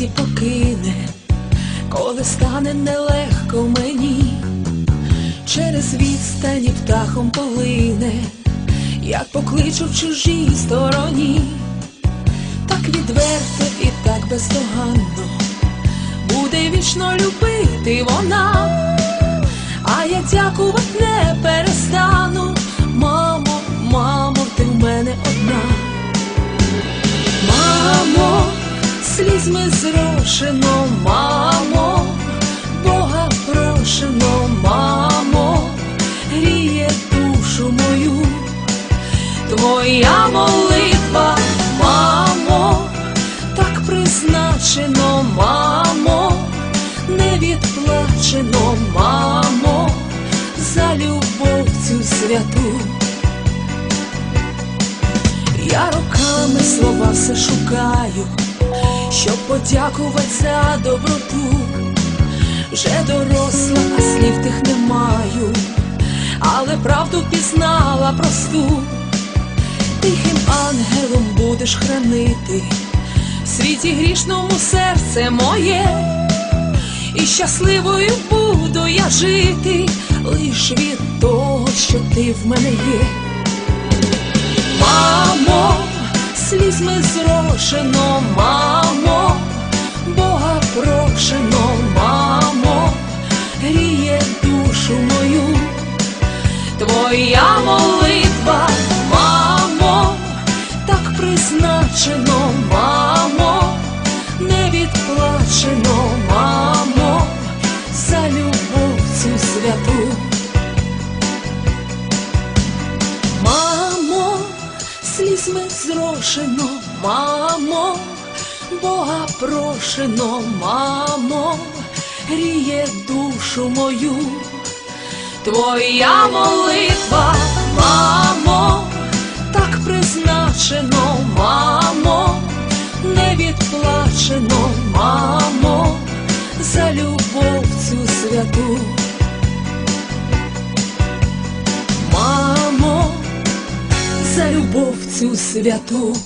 світі покине, коли стане нелегко мені, через відстані птахом полине, як покличу в чужій стороні, так відверто і так бездоганно буде вічно любити вона, а я дякувати не перестану, слізьми зрошено, мамо, Бога прошено, мамо, гріє душу мою, твоя молитва, мамо, так призначено, мамо, не відплачено, мамо, за любов цю святу. Я роками слова все шукаю, щоб подякувати за доброту. Вже доросла, а слів тих не маю, але правду пізнала просту. Тихим ангелом будеш хранити в світі грішному серце моє, і щасливою буду я жити лиш від того, що ти в мене є. Мамо, слізьми зрошено, мамо, твоя молитва, мамо, так призначено, мамо, не відплачено, мамо, за любов цю святу. Мамо, слізьми зрошено, мамо, Бога прошено, мамо, гріє душу мою, твоя молитва, мамо, так призначено, мамо, не відплачено, мамо, за любов цю святу. Мамо, за любов цю святу.